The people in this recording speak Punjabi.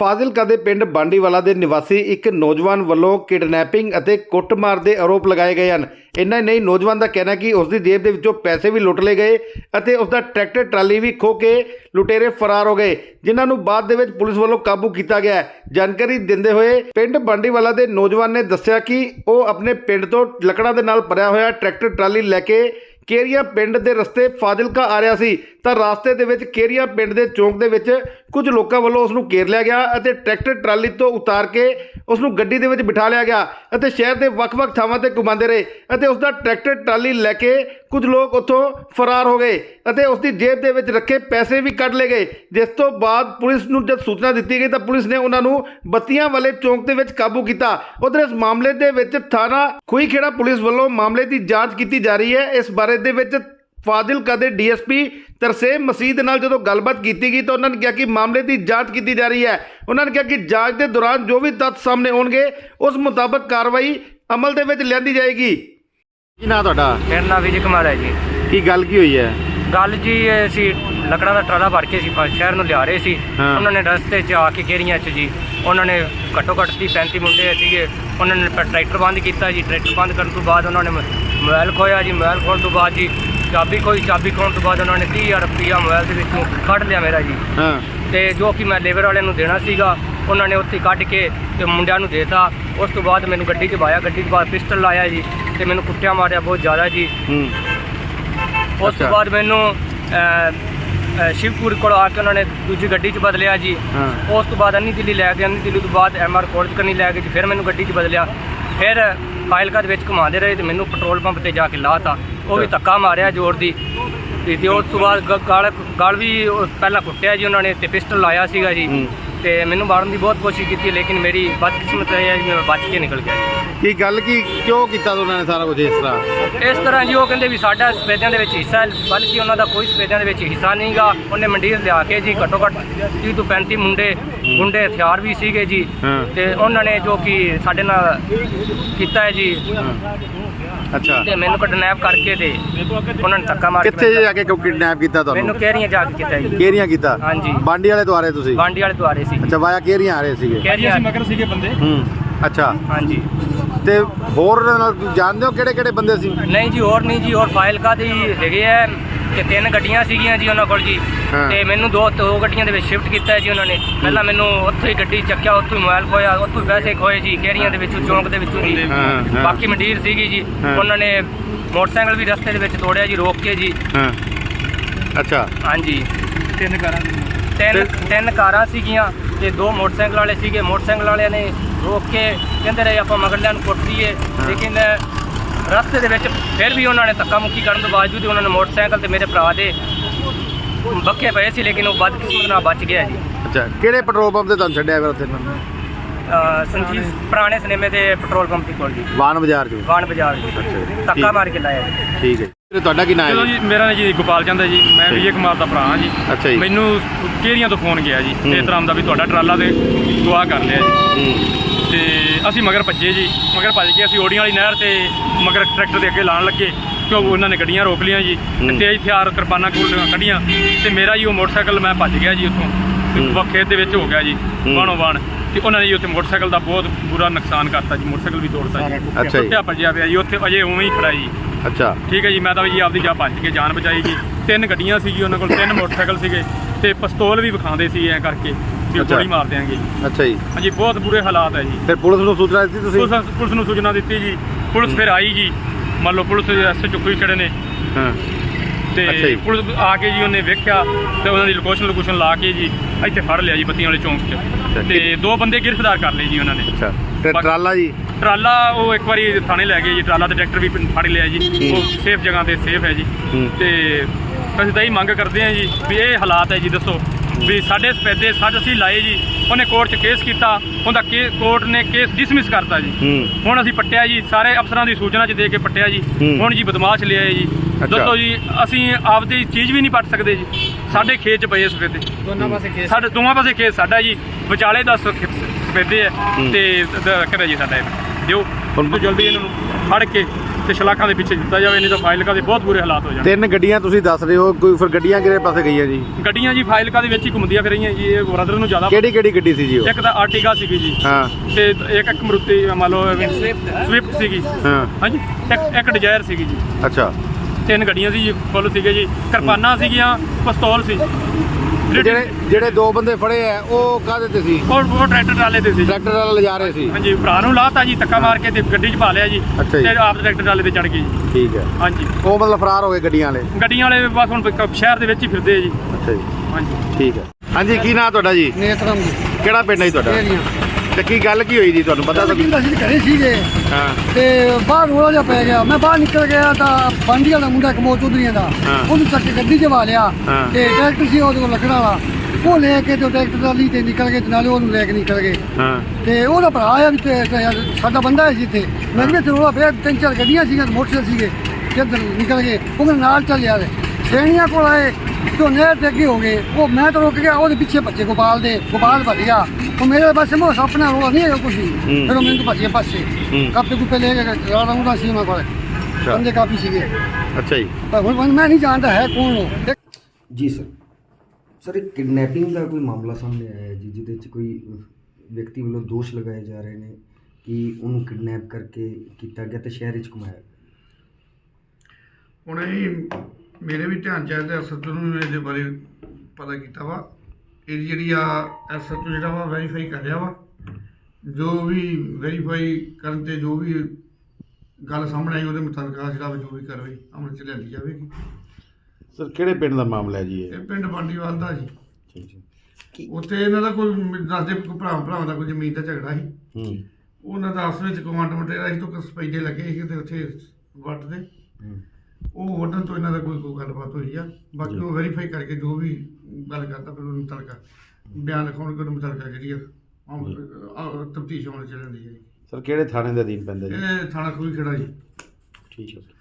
ਫਾਜ਼ਿਲਕਾ ਦੇ ਪਿੰਡ ਬਾਂਡੀਵਾਲਾ ਦੇ ਨਿਵਾਸੀ ਇੱਕ ਨੌਜਵਾਨ ਵੱਲੋਂ ਕਿਡਨੈਪਿੰਗ ਅਤੇ ਕੁੱਟਮਾਰ ਦੇ ਆਰੋਪ ਲਗਾਏ ਗਏ ਹਨ। ਇੰਨਾ ਹੀ ਨਹੀਂ, ਨੌਜਵਾਨ ਦਾ ਕਹਿਣਾ ਕਿ ਉਸ ਦੀ ਜੇਬ ਦੇ ਵਿੱਚੋਂ ਪੈਸੇ ਵੀ ਲੁੱਟ ਲਏ ਗਏ ਅਤੇ ਉਸ ਦਾ ਟਰੈਕਟਰ, ਟਰਾਲੀ ਵੀ ਖੋ ਕੇ ਲੁਟੇਰੇ ਫਰਾਰ ਹੋ ਗਏ, ਜਿਨ੍ਹਾਂ ਨੂੰ ਬਾਅਦ ਦੇ ਵਿੱਚ ਪੁਲਿਸ ਵੱਲੋਂ ਕਾਬੂ ਕੀਤਾ ਗਿਆ ਜਾਣਕਾਰੀ ਦਿੰਦੇ ਹੋਏ ਪਿੰਡ ਬਾਂਡੀਵਾਲਾ ਦੇ ਨੌਜਵਾਨ ਨੇ ਦੱਸਿਆ ਕਿ ਉਹ ਆਪਣੇ ਪਿੰਡ ਤੋਂ ਲੱਕੜਾਂ ਦੇ ਨਾਲ ਭਰਿਆ ਹੋਇਆ ਟਰੈਕਟਰ, ਟਰਾਲੀ ਲੈ ਕੇ ਕੇਰੀਆ ਪਿੰਡ ਦੇ ਰਸਤੇ ਫਾਜ਼ਿਲਕਾ ਆ ਰਿਹਾ ਸੀ, ਤਾਂ ਰਾਸਤੇ ਦੇ ਵਿੱਚ ਕੇਰੀਆ ਪਿੰਡ ਦੇ ਚੌਂਕ ਦੇ ਵਿੱਚ ਕੁਝ ਲੋਕਾਂ ਵੱਲੋਂ ਉਸ ਨੂੰ ਘੇਰ ਲਿਆ ਗਿਆ ਅਤੇ ਟਰੈਕਟਰ ਟਰਾਲੀ ਤੋਂ ਉਤਾਰ ਕੇ ਉਸ ਨੂੰ ਗੱਡੀ ਦੇ ਵਿੱਚ ਬਿਠਾ ਲਿਆ ਗਿਆ ਅਤੇ ਸ਼ਹਿਰ ਦੇ ਵੱਖ-ਵੱਖ ਥਾਵਾਂ ਤੇ ਘੁਮਾਉਂਦੇ ਰਹੇ ਅਤੇ ਉਸ ਦਾ ਟਰੈਕਟਰ, ਟਰਾਲੀ ਲੈ ਕੇ ਕੁਝ ਲੋਕ ਉੱਥੋਂ ਫਰਾਰ ਹੋ ਗਏ ਅਤੇ ਉਸ ਦੀ ਜੇਬ ਦੇ ਵਿੱਚ ਰੱਖੇ ਪੈਸੇ ਵੀ ਕੱਢ ਲਏ ਗਏ। ਜਿਸ ਤੋਂ ਬਾਅਦ ਪੁਲਿਸ ਨੂੰ ਜਦ ਸੂਚਨਾ ਦਿੱਤੀ ਗਈ ਤਾਂ ਪੁਲਿਸ ਨੇ ਉਹਨਾਂ ਨੂੰ ਬੱਤੀਆਂ ਵਾਲੇ ਚੌਂਕ ਦੇ ਵਿੱਚ ਕਾਬੂ ਕੀਤਾ। ਉਧਰ ਇਸ ਮਾਮਲੇ ਦੇ ਵਿੱਚ ਥਾਣਾ ਖੂਈਖੇੜਾ ਪੁਲਿਸ ਵੱਲੋਂ ਮਾਮਲੇ ਦੀ ਜਾਂਚ ਕੀਤੀ ਜਾ ਰਹੀ ਹੈ। ਇਸ ਬਾਰੇ ਦੇ ਵਿੱਚ ਫਾਜ਼ਿਲਕਾ ਦੇ ਡੀਐਸਪੀ ਤਰਸੇਮ ਮਸੀਦ ਨਾਲ ਜਦੋਂ ਗੱਲਬਾਤ ਕੀਤੀ ਗਈ ਤਾਂ ਉਹਨਾਂ ਨੇ ਕਿਹਾ ਕਿ ਮਾਮਲੇ ਦੀ ਜਾਂਚ ਕੀਤੀ ਜਾ ਰਹੀ ਹੈ। ਉਹਨਾਂ ਨੇ ਕਿਹਾ ਕਿ ਜਾਂਚ ਦੇ ਦੌਰਾਨ ਜੋ ਵੀ ਤੱਥ ਸਾਹਮਣੇ ਆਉਣਗੇ ਉਸ ਮੁਤਾਬਕ ਕਾਰਵਾਈ ਅਮਲ ਦੇ ਵਿੱਚ ਲਿਆਂਦੀ ਜਾਏਗੀ। ਕੀ ਨਾਂ ਤੁਹਾਡਾ? ਮੇਰਾ ਨਾਮ ਵਿਜੇ ਕੁਮਾਰ ਹੈ ਜੀ। ਕੀ ਗੱਲ ਕੀ ਹੋਈ ਹੈ? ਗੱਲ ਜੀ ਇਹ ਅਸੀਂ ਲੱਕੜਾਂ ਦਾ ਟਰਾਲਾ ਭਰ ਕੇ ਸੀ ਸ਼ਹਿਰ ਨੂੰ ਲਿਆ ਰਹੇ ਸੀ। ਹਾਂ। ਉਹਨਾਂ ਨੇ ਰਸਤੇ 'ਚ ਆ ਕੇ ਘੇਰੀਆਂ 'ਚ ਜੀ। ਉਹਨਾਂ ਨੇ ਘੱਟੋ ਘੱਟ ਤੀਹ 35 ਮੁੰਡੇ ਸੀਗੇ। ਉਹਨਾਂ ਨੇ ਪ- ਟਰੈਕਟਰ ਬੰਦ ਕੀਤਾ ਜੀ। ਟਰੈਕਟਰ ਬੰਦ ਕਰਨ ਤੋਂ ਬਾਅਦ ਉਹਨਾਂ ਨੇ ਮ- ਮੋਬਾਈਲ ਖੋਇਆ ਜੀ। ਮੋਬਾਈਲ ਖੋਣ ਤੋਂ ਬਾਅਦ ਜੀ ਚਾਬੀ ਖੋਈ ਚਾਬੀ ਖੋਣ ਤੋਂ ਬਾਅਦ ਉਹਨਾਂ ਨੇ 30000 ਰੁਪਇਆ ਮੋਬਾਈਲ ਦੇ ਵਿੱਚੋਂ ਕੱਢ ਲਿਆ ਮੇਰਾ ਜੀ। ਹਾਂ। ਤੇ ਜੋ ਕਿ ਮੈਂ ਲੇਬਰ ਵਾਲਿਆਂ ਨੂੰ ਦੇਣਾ ਸੀਗਾ ਉਹਨਾਂ ਨੇ ਉੱਥੇ ਕੱਢ ਕੇ ਤੇ ਮੁੰਡਿਆਂ ਨੂੰ ਦੇਤਾ। ਉਸ ਤੋਂ ਬਾਅਦ ਮੈਨੂੰ ਗੱਡੀ 'ਚ ਪਾਇਆ ਗੱਡੀ 'ਚ ਬਾਅਦ ਪਿਸਟਲ ਲਾਇਆ ਜੀ ਤੇ ਮੈਨੂੰ ਕੁੱਟਿਆ ਮਾਰਿਆ ਬਹੁਤ ਜ਼ਿਆਦਾ ਜੀ। ਹੂੰ। ਉਸ ਤੋਂ। ਬਾਅਦ ਮੈਨੂੰ ਸ਼ਿਵਪੁਰ ਕੋਲ ਆ ਕੇ ਉਹਨਾਂ ਨੇ ਦੂਜੀ ਗੱਡੀ 'ਚ ਬਦਲਿਆ ਜੀ। ਉਸ ਤੋਂ ਬਾਅਦ ਅੰਨੀ ਦਿੱਲੀ ਲੈ ਗਏ ਅੰਨੀ ਦਿੱਲੀ ਤੋਂ ਬਾਅਦ ਐਮਆਰ ਕਾਲਜ ਕਰਨੀ ਲੈ ਗਏ ਜੀ ਫਿਰ ਮੈਨੂੰ ਗੱਡੀ 'ਚ ਬਦਲਿਆ। ਫਿਰ ਫਾਇਲਕਾ ਦੇ ਵਿੱਚ ਘੁਮਾਉਂਦੇ ਰਹੇ ਤੇ ਮੈਨੂੰ ਪੈਟਰੋਲ ਪੰਪ ਤੇ ਜਾ ਕੇ ਲਾਤਾ ਉਹ ਵੀ। ਧੱਕਾ ਮਾਰਿਆ ਜ਼ੋਰ ਦੀ ਤੇ ਉਸ ਤੋਂ ਬਾਅਦ ਗਾਲ ਗਾਲ ਵੀ ਪਹਿਲਾਂ ਕੁੱਟਿਆ ਜੀ ਉਹਨਾਂ ਨੇ ਤੇ ਪਿਸਟਲ ਲਾਇਆ ਸੀਗਾ ਜੀ। ਤੇ ਮੈਨੂੰ ਮਾਰਨ ਦੀ ਬਹੁਤ ਕੋਸ਼ਿਸ਼ ਕੀਤੀ ਲੇਕਿਨ ਮੇਰੀ ਬਦਕਿਸਮਤ ਹੈ ਜੀ ਮੈਂ ਬਚ ਕੇ ਨਿਕਲ ਗਿਆ ਜੀ। ਕੀ ਗੱਲ ਕੀ ਕਿਉਂ ਕੀਤਾ ਉਹਨਾਂ ਨੇ ਸਾਰਾ ਕੁਝ ਇਸ ਤਰ੍ਹਾਂ? ਇਸ ਤਰ੍ਹਾਂ ਜੀ ਉਹ ਕਹਿੰਦੇ ਵੀ ਸਾਡਾ ਸਫੈਦਿਆਂ ਦੇ ਵਿੱਚ ਹਿੱਸਾ ਹੈ ਬਲਕਿ ਉਹਨਾਂ ਦਾ ਕੋਈ ਸਫੈਦਿਆਂ ਦੇ ਵਿੱਚ ਹਿੱਸਾ ਨਹੀਂਗਾ ਉਹਨੇ ਮੰਡੀਰ ਲਿਆ ਕੇ ਜੀ ਘੱਟੋ ਘੱਟ 30 ਤੋਂ 35 ਮੁੰਡੇ ਮੁੰਡੇ ਹਥਿਆਰ ਵੀ ਸੀਗੇ ਜੀ। ਹਾਂ। ਤੇ ਉਹਨਾਂ ਨੇ ਜੋ ਕਿ ਸਾਡੇ ਨਾਲ ਕੀਤਾ ਹੈ ਜੀ। ਅੱਛਾ। ਤੇ ਮੈਨੂੰ ਕਿਡਨੈਪ ਕਰਕੇ ਤੇ ਉਹਨਾਂ ਨੇ ਧੱਕਾ ਮਾਰ ਕੇ ਕਿੱਥੇ ਜਾ ਕੇ ਕਿਡਨੈਪ ਕੀਤਾ ਮੈਨੂੰ ਤੁਹਾਨੂੰ ਰਹੀਆਂ ਜਾ ਕੇ ਕੀਤਾ ਜੀ। ਕੇਰੀਆਂ ਕੀਤਾ? ਹਾਂਜੀ। ਬਾਂਡੀ ਵਾਲੇ ਤੋਂ ਆ ਰਹੇ ਤੁਸੀਂ? ਬਾਂਡੀ ਵਾਲੇ ਤੋਂ ਆ ਰਹੇ ਸੀ। ਅੱਛਾ ਵਾਇਆ ਕੇਰੀਆਂ ਆ ਰਹੇ ਸੀਗੇ? ਕਹਿ ਰਹੀਆਂ ਮਗਰ ਸੀਗੇ ਬੰਦੇ। ਹੂੰ ਅੱਛਾ। ਹਾਂਜੀ। ਤੇ ਹੋਰ ਨਾਲ ਜਾਣਦੇ ਹੋ ਕਿਹੜੇ ਕਿਹੜੇ ਬੰਦੇ ਸੀ? ਨਹੀਂ ਜੀ ਹੋਰ ਨਹੀਂ ਜੀ ਹੋਰ ਫਾਈਲ ਕਾ ਦੀ ਹੈਗੇ ਆ ਤੇ ਤਿੰਨ ਗੱਡੀਆਂ ਸੀਗੀਆਂ ਜੀ ਉਹਨਾਂ ਕੋਲ ਜੀ। ਹਾਂ। ਤੇ ਮੈਨੂੰ ਦੋ ਦੋ ਗੱਡੀਆਂ ਦੇ ਵਿੱਚ ਸ਼ਿਫਟ ਕੀਤਾ ਜੀ ਉਹਨਾਂ ਨੇ। ਪਹਿਲਾਂ ਮੈਨੂੰ ਉੱਥੇ ਹੀ ਗੱਡੀ ਚੱਕਿਆ ਉੱਥੋਂ ਹੀ ਮੋਬਾਈਲ ਖੋਇਆ ਉੱਥੋਂ ਹੀ ਪੈਸੇ ਖੋਏ ਜੀ ਕੇਰੀਆਂ ਦੇ ਵਿੱਚੋਂ ਚੌਂਕ ਦੇ ਵਿੱਚੋਂ ਜੀ। ਹਾਂ, ਹਾਂ। ਬਾਕੀ ਮੰਡੀਰ ਸੀਗੀ ਜੀ। ਹਾਂ। ਉਹਨਾਂ ਨੇ ਮੋਟਰਸਾਈਕਲ ਵੀ ਰਸਤੇ ਦੇ ਵਿੱਚ ਤੋੜਿਆ ਜੀ ਰੋਕ ਕੇ ਜੀ। ਹਾਂ। ਅੱਛਾ। ਹਾਂਜੀ। ਤਿੰਨ ਕਾਰਾਂ ਤਿੰਨ ਤਿੰਨ ਕਾਰਾਂ ਸੀਗੀਆਂ ਤੇ ਦੋ ਮੋਟਰਸਾਈਕਲ ਵਾਲੇ ਸੀਗੇ। ਮੋਟਰਸਾਈਕਲ ਵਾਲਿਆਂ ਨੇ ਰੋਕ ਕੇ ਕਹਿੰਦੇ ਰਹੇ ਆਪਾਂ ਮਗਰਲਿਆਂ ਨੂੰ ਕੁੱਟ ਦਈਏ। ਲੇਕਿਨ ਰਸਤੇ ਦੇ ਵਿੱਚ ਫਿਰ ਵੀ ਉਹਨਾਂ ਨੇ ਧੱਕਾ ਮੁੱਕੀ ਕਰਨ ਤੋਂ ਬਾਵਜੂਦ ਉਹਨਾਂ ਨੇ ਮੋਟਰਸਾਈਕਲ ਤੇ ਮੇਰੇ ਭਰਾ ਦੇ ਬੱਕੇ ਪਏ ਸੀ ਲੇਕਿਨ ਉਹ ਬਦਕਿਸਮਤ ਨਾਲ ਬਚ ਗਿਆ ਜੀ। ਅੱਛਾ ਕਿਹੜੇ ਪੈਟਰੋਲ ਪੰਪ ਤੇ ਤੁਹਾਨੂੰ ਛੱਡਿਆ ਫਿਰ ਉੱਥੇ? ਇਹਨਾਂ ਨੇ? ਅਹ ਸੰਜੀਵ ਪੁਰਾਣੇ ਸਿਨੇਮੇ ਦੇ ਪੈਟਰੋਲ ਪੰਪ ਦੇ ਕੋਲ ਜੀ। ਵਾਨ ਬਾਜ਼ਾਰ ਚ? ਵਾਣ ਬਾਜ਼ਾਰ ਜੀ। ਧੱਕਾ ਠੀਕ- ਮਾਰ ਕੇ ਲਾਇਆ ਜੀ। ਠੀਕ ਹੈ। ਤੇ ਤੁਹਾਡਾ ਕੀ ਨਾਮ ਚਲੋ ਹੈ ਜੀ? ਜੀ ਮੇਰਾ ਜੀ ਗੋਪਾਲ ਚੰਦ ਹੈ ਜੀ। ਮੈਂ ਜੀ। ਵਿਜੇ ਕੁਮਾਰ ਦਾ ਭਰਾ ਹਾਂ ਜੀ। ਅੱਛਾ ਜੀ। ਮੈਨੂੰ ਕੇਰੀਆਂ ਤੋਂ ਫੋਨ ਗਿਆ ਜੀ। ਹੂੰ। ਇਸ ਤਰ੍ਹਾਂ ਦਾ ਵੀ ਤੁਹਾਡਾ ਟਰਾਲਾ ਤੇ ਦੁਆ ਕਰ ਲਿਆ ਜੀ। ਹੂੰ। ਤੇ ਅਸੀਂ ਮਗਰ ਭੱਜੇ ਜੀ ਮਗਰ ਭੱਜ ਕੇ ਅਸੀਂ ਓੜੀਆਂ ਵਾਲੀ ਨਹਿਰ ਤੇ ਮਗਰ ਟਰੈਕਟਰ ਦੇ ਅੱਗੇ ਲਾਣ ਲੱਗੇ ਕਿਉਂ ਉਹਨਾਂ ਨੇ ਗੱਡੀਆਂ ਰੋਕ ਲੀਆਂ ਜੀ। ਤੇ। ਤੇਜ਼ ਹਥਿਆਰ ਕਿਰਪਾਨਾਂ ਕੋਲ ਕੱਢੀਆਂ ਤੇ ਮੇਰਾ ਜੀ ਉਹ ਮੋਟਰਸਾਈਕਲ ਮੈਂ ਭੱਜ ਗਿਆ ਜੀ ਉੱਥੋਂ। ਖੇਤ ਦੇ ਵਿੱਚ ਹੋ ਗਿਆ ਜੀ। ਬਾਣੋ ਬਾਣ ਤੇ ਉਹਨਾਂ ਨੇ ਜੀ ਉੱਥੇ ਮੋਟਰਸਾਈਕਲ ਦਾ ਬਹੁਤ ਬੁਰਾ ਨੁਕਸਾਨ ਕਰਤਾ ਜੀ ਮੋਟਰਸਾਈਕਲ ਵੀ ਤੋੜਤਾ ਜੀ। ਅੱਛਾ ਜੀ। ਭੱਜਿਆ ਪਿਆ ਜੀ ਉੱਥੇ ਅਜੇ ਉਵੇਂ ਹੀ ਖੜਾ ਜੀ। ਅੱਛਾ। ਠੀਕ ਹੈ ਜੀ ਮੈਂ ਤਾਂ ਵੀ ਜੀ ਆਪਦੀ ਜਾ ਭੱਜ ਕੇ ਜਾਨ ਬਚਾਈ ਜੀ। ਤਿੰਨ ਗੱਡੀਆਂ ਸੀ ਜੀ ਉਹਨਾਂ ਕੋਲ ਤਿੰਨ ਮੋਟਰਸਾਈਕਲ ਸੀਗੇ ਤੇ ਪਿਸਤੌਲ ਵੀ ਵਿਖਾਉਂਦੇ ਸੀ ਐਂ ਕਰਕੇ। ਵੀ ਅੱਛਾ। ਗੋਲੀ ਮਾਰ ਦਿਆਂਗੇ ਜੀ। ਅੱਛਾ ਜੀ। ਹਾਂਜੀ ਬਹੁਤ ਬੁਰੇ ਹਾਲਾਤ ਹੈ ਜੀ। ਫਿਰ ਪੁਲਿਸ ਨੂੰ ਸੂਚਨਾ ਦਿੱਤੀ ਤੁਸੀਂ? ਪੁਲਿਸ ਪੁਲਿਸ ਨੂੰ ਸੂਚਨਾ ਦਿੱਤੀ ਜੀ। ਪੁਲਿਸ ਫਿਰ ਆਈ ਜੀ। ਮੰਨ ਲਓ ਪੁਲਿਸ ਐਸੇ ਚੁੱਕੀ ਖੜੇ ਨੇ। ਹਾਂ। ਤੇ ਅੱਛਾ ਜੀ। ਪੁਲਿਸ ਆ ਕੇ ਜੀ ਉਹਨੇ ਵੇਖਿਆ ਤੇ ਉਹਨਾਂ ਦੀ ਲੋਕੇਸ਼ਨ ਲੋਕੇਸ਼ਨ ਲਾ ਕੇ ਜੀ ਇੱਥੇ ਫੜ ਲਿਆ ਜੀ ਬੱਤੀਆਂ ਵਾਲੇ ਚੌਂਕ 'ਚ। ਤੇ ਦੋ ਬੰਦੇ ਗ੍ਰਿਫਤਾਰ ਕਰ ਲਏ ਜੀ ਉਹਨਾਂ ਨੇ। ਅੱਛਾ। ਤੇ ਬਾਕੀ- ਟਰਾਲਾ ਜੀ? ਟਰਾਲਾ ਉਹ ਇੱਕ ਵਾਰੀ ਥਾਣੇ ਲੈ ਗਏ ਜੀ। ਟਰਾਲਾ ਤੇ ਟਰੈਕਟਰ ਵੀ ਫੜ ਲਿਆ ਜੀ। ਉਹ ਸੇਫ ਜਗ੍ਹਾ ਤੇ ਸੇਫ ਹੈ ਜੀ। ਹੂੰ। ਤੇ ਅਸੀਂ ਤਾਂ ਇਹ ਮੰਗ ਕਰਦੇ ਹਾਂ ਜੀ ਵੀ ਇਹ ਹਾਲਾਤ ਹੈ ਜੀ ਦੱਸੋ। ਵੀ ਸਾਡੇ ਸਪੈਦੇ ਸਾਡੇ ਅਸੀਂ ਲਾਏ ਜੀ। ਉਹਨੇ ਕੋਰਟ 'ਚ ਕੇਸ ਕੀਤਾ। ਉਹਦਾ ਕੇ ਕੋਰਟ ਨੇ ਕੇਸ ਡਿਸਮਿਸ ਕਰਤਾ ਜੀ। ਹੁਣ ਅਸੀਂ ਪੱਟਿਆ ਜੀ। ਸਾਰੇ ਅਫਸਰਾਂ ਦੀ ਸੂਚਨਾ 'ਚ ਦੇ ਕੇ ਪੱਟਿਆ ਜੀ। ਹੁਣ ਜੀ ਬਦਮਾਸ਼ ਲਿਆਏ ਜੀ। ਦੱਸੋ ਜੀ ਅਸੀਂ ਆਪਦੀ ਚੀਜ਼ ਵੀ ਨਹੀਂ ਪੱਟ ਸਕਦੇ ਜੀ। ਸਾਡੇ ਖੇਤ 'ਚ ਪਏ ਸਫੇਦੇ ਦੋਨਾਂ ਪਾਸੇ ਕੇਸ ਸਾਡੇ ਦੋਵਾਂ ਪਾਸੇ ਖੇਤ ਸਾਡਾ ਜੀ। ਵਿਚਾਲੇ ਦਾ ਸਫੇਦੇ ਹੈ। ਤੇ ਘਰੇ ਜੀ ਸਾਡਾ ਇਹ। ਦਿਓ। ਹੁਣ- ਹੁਣ ਜਲਦੀ ਇਹਨਾਂ ਨੂੰ ਫੜ ਕੇ ਤੇ ਸ਼ਲਾਖਾਂ ਦੇ ਪਿੱਛੇ ਦਿੱਤਾ ਜਾਵੇ ਨਹੀਂ ਤਾਂ ਫਾਈਲਕਾ ਦੇ ਬਹੁਤ ਬੁਰੇ ਹਾਲਾਤ ਹੋ ਜਾਣ। ਤਿੰਨ ਗੱਡੀਆਂ ਤੁਸੀਂ ਦੱਸ ਰਹੇ ਹੋ ਕੋਈ ਫਿਰ ਗੱਡੀਆਂ ਕਿਹੜੇ ਪਾਸੇ ਗਈਆਂ ਜੀ? ਗੱਡੀਆਂ ਜੀ ਫਾਈਲਕਾ ਦੇ ਵਿੱਚ ਹੀ ਘੁੰਮਦੀਆਂ ਫਿਰ ਰਹੀਆਂ ਜੀ ਇਹ ਬ੍ਰਦਰ ਨੂੰ ਜ਼ਿਆਦਾ ਕਿਹੜੀ ਕਿਹੜੀ ਗੱਡੀ ਸੀ ਜੀ ਉਹ? ਇੱਕ ਤਾਂ ਆਰਟੀਗਾ ਸੀਗੀ ਜੀ। ਹਾਂ। ਤੇ ਇੱਕ ਇੱਕ ਮਰੂਤੀ ਮੰਨ ਲਓ ਸਵਿਫਟ ਸੀਗੀ। ਹਾਂ। ਹਾਂਜੀ ਇੱਕ ਇੱਕ ਡਿਜ਼ਾਇਰ ਸੀਗੀ ਜੀ। ਅੱਛਾ। ਤਿੰਨ ਗੱਡੀਆਂ ਸੀ ਜੀ ਫੁੱਲ ਸੀਗੇ ਜੀ। ਕਿਰਪਾਨਾਂ ਸੀਗੀਆਂ ਪਿਸਤੌਲ ਸੀ। ਜਿਹੜੇ ਜਿਹੜੇ ਦੋ ਬੰਦੇ ਫੜੇ ਆ ਉਹ ਕਾਹਦੇ ਤੇ ਸੀ? ਉਹ ਉਹ ਟਰੈਕਟਰ ਟਰਾਲੇ ਤੇ ਸੀ ਟਰੈਕਟਰ ਨਾਲ ਲਿਜਾ ਰਹੇ ਸੀ। ਹਾਂਜੀ ਭਰਾ ਨੂੰ ਲਾਤਾ ਜੀ ਧੱਕਾ ਮਾਰ ਕੇ ਤੇ ਗੱਡੀ 'ਚ ਪਾ ਲਿਆ ਜੀ। ਅੱਛਾ ਜੀ। ਤੇ ਆਪ ਟਰੈਕਟਰ ਟਰਾਲੇ ਤੇ ਚੜ ਗਏ ਜੀ। ਠੀਕ ਹੈ। ਹਾਂਜੀ। ਉਹ ਮਤਲਬ ਫਰਾਰ ਹੋ ਗਏ ਗੱਡੀਆਂ ਵਾਲੇ? ਗੱਡੀਆਂ ਵਾਲੇ ਬਸ ਹੁਣ ਕ- ਸ਼ਹਿਰ ਦੇ ਵਿੱਚ ਹੀ ਫਿਰਦੇ ਆ ਜੀ। ਅੱਛਾ ਜੀ। ਹਾਂਜੀ। ਠੀਕ ਹੈ। ਹਾਂਜੀ ਕੀ ਨਾਂ ਤੁਹਾਡਾ ਜੀ? ਨੇਤਰਮ ਜੀ। ਕਿਹੜਾ ਪਿੰਡ ਹੈ ਜੀ ਤੁਹਾਡਾ? ਏਰੀਆ ਤੇ ਕੀ ਗੱਲ ਕੀ ਹੋਈ ਜੀ ਤੁਹਾਨੂੰ ਪਤਾ ਤਾਂ ਕਿੰਦਾ ਸੀ ਘਰੇ ਸੀਗੇ। ਹਾਂ। ਤੇ ਬਾਹਰ ਰੋਲਾ ਜਿਹਾ ਪੈ ਗਿਆ। ਮੈਂ ਬਾਹਰ ਨਿਕਲ ਗਿਆ ਤਾਂ ਬਾਂਡੀਆਂ ਦਾ ਮੁੰਡਾ ਕਮੋ ਚੌਧਰੀਆਂ ਦਾ। ਉਹਨੂੰ ਚੱਕ ਕੇ ਗੱਡੀ 'ਚ ਵਾ ਲਿਆ। ਤੇ ਟਰੈਕਟਰ ਸੀ ਉਹਦੇ ਕੋਲ ਲੱਕੜਾਂ ਵਾਲਾ। ਉਹ ਲੈ ਕੇ ਤੇ ਟਰੈਕਟਰ ਟਰਾਲੀ ਤੇ ਨਿਕਲ ਗਏ ਤੇ ਨਾਲੇ ਉਹਨੂੰ ਲੈ ਕੇ ਨਿਕਲ ਗਏ। ਹਾਂ। ਤੇ ਉਹਦਾ ਭਰਾ ਵੀ ਤੇ ਸਾਡਾ ਬੰਦਾ ਹੈ ਸੀ ਇੱਥੇ। ਮੈਂ ਕਿਹਾ ਤੇ ਰੋਲਾ ਪਿਆ ਤਿੰਨ ਚਾਰ ਗੱਡੀਆਂ ਸੀਗੀਆਂ ਮੋਟਰਸਾਈਕਲ ਸੀਗੇ। ਕਿੱਧਰ ਨਿਕਲ ਗਏ। ਉਹ ਨਾਲ ਚੱਲ ਯਾਰ। ਸੈਣੀਆਂ ਕੋਲ ਆਏ। ਤੋਂ ਨਹਿਰ ਤੇ ਅੱਗੇ ਹੋ ਗਏ? ਉਹ ਮੈਂ ਤਾਂ ਰੁਕ ਗਿਆ ਉਹਦੇ ਪਿੱਛੇ ਬੱਚੇ ਗੋਪਾਲ ਦੇ ਗੋਪਾਲ ਭੱਜ ਗਿਆ। ਉਹ ਮੇਰੇ ਪਾਸੇ ਮੋ ਆਪਣਾ ਰੋਲਾ ਨਹੀਂ ਹੈਗਾ ਕੁਛ ਵੀ। ਫਿਰ ਉਹ ਮੈਨੂੰ ਭੱਜ ਗਿਆ ਪਾਸੇ। ਹੂੰ। ਕਾਪੇ ਕੁਪੇ ਲੈ ਕੇ ਰਾੜਾ ਉਹਦਾ ਸੀ ਉਹਨਾਂ ਕੋਲ। ਅੱਛਾ। ਬੰਦੇ ਕਾਫੀ ਸੀਗੇ। ਅੱਛਾ ਜੀ। ਪਰ ਹੁਣ ਹੁਣ ਮੈਂ ਨਹੀਂ ਜਾਣਦਾ ਹੈ ਕੌਣ ਉਹ। ਜੀ ਸਰ। ਸਰ ਇੱਕ ਕਿਡਨੈਪਿੰਗ ਦਾ ਕੋਈ ਮਾਮਲਾ ਸਾਹਮਣੇ ਆਇਆ ਹੈ ਜੀ ਜਿਹਦੇ ਵਿੱਚ ਕੋਈ ਵਿਅਕਤੀ ਵੱਲੋਂ ਦੋਸ਼ ਲਗਾਏ ਜਾ ਰਹੇ ਨੇ ਕਿ ਉਹਨੂੰ ਕਿਡਨੈਪ ਕਰਕੇ ਕੀਤਾ ਗਿਆ ਤੇ ਸ਼ਹਿਰ ਵਿੱਚ ਘੁਮਾਇਆ ਗਿਆ। ਹੁਣ ਇਹ ਮੇਰੇ ਵੀ ਧਿਆਨ ਚ ਆਇਆ ਤੇ ਐਸਐਚਓ ਨੂੰ ਇਹਦੇ ਬਾਰੇ ਪਤਾ ਕੀਤਾ ਵਾ। ਇਹ ਜਿਹੜੀ ਆ ਐਸਐਚਓ ਜਿਹੜਾ ਵਾ ਵੈਰੀਫਾਈ ਕਰ ਰਿਹਾ ਵਾ। ਜੋ ਵੀ ਵੈਰੀਫਾਈ ਕਰਨ ਤੇ ਜੋ ਵੀ ਗੱਲ ਸਾਹਮਣੇ ਆਈ ਉਹਦੇ ਮੁਤਾਬਕ ਆ ਜਿਹੜਾ ਵਾ ਜੋ ਵੀ ਕਾਰਵਾਈ ਅਮਲ ਚ ਲਿਆਂਦੀ ਜਾਵੇਗੀ। ਸਰ ਕਿਹੜੇ ਪਿੰਡ ਦਾ ਮਾਮਲਾ ਹੈ ਜੀ ਇਹ? ਇਹ ਪਿੰਡ ਬਾਂਡੀਵਾਲ ਦਾ ਜੀ। ਠੀਕ ਹੈ ਉੱਥੇ ਇਹਨਾਂ ਦਾ ਕੋਈ ਦੱਸਦੇ ਕੋਈ ਭਰਾ ਭਰਾਵਾਂ ਦਾ ਕੋਈ ਜ਼ਮੀਨ ਦਾ ਝਗੜਾ ਸੀ। ਹੂੰ। ਉਹਨਾਂ ਦਾ ਆਪਸ ਵਿੱਚ ਕਮਾਂਡ ਮਟੇਰਾ ਸੀ ਤੋਂ ਕਸਪੈਦੇ ਲੱਗੇ ਸੀ ਤੇ ਉੱਥੇ ਵੱਟਦੇ ਹੂੰ। ਉਹ ਵੱਢਣ ਤੋਂ ਇਹਨਾਂ ਦਾ ਕੋਈ ਕੋਈ ਗੱਲਬਾਤ ਹੋਈ ਆ। ਬਾਕੀ ਉਹ ਵੈਰੀਫਾਈ ਕਰਕੇ ਜੋ ਵੀ ਗੱਲ ਕਰਦਾ ਫਿਰ ਉਹਨੂੰ ਮੁਤਲਕਾ ਬਿਆਨ ਲਿਖਾਉਣ ਕੇ ਉਹਨੂੰ ਮੁਤਲਕਾ ਜਿਹੜੀ ਆ। ਤਫਤੀਸ਼ ਹੋਣੀ ਹੈ ਜੀ। ਸਰ ਕਿਹੜੇ ਥਾਣੇ ਦਾ ਅਧੀਨ ਪੈਂਦਾ ਜੀ? ਇਹ ਥਾਣਾ ਕੋਈ ਖੜਾ ਜੀ। ਠੀਕ ਹੈ ਸਰ।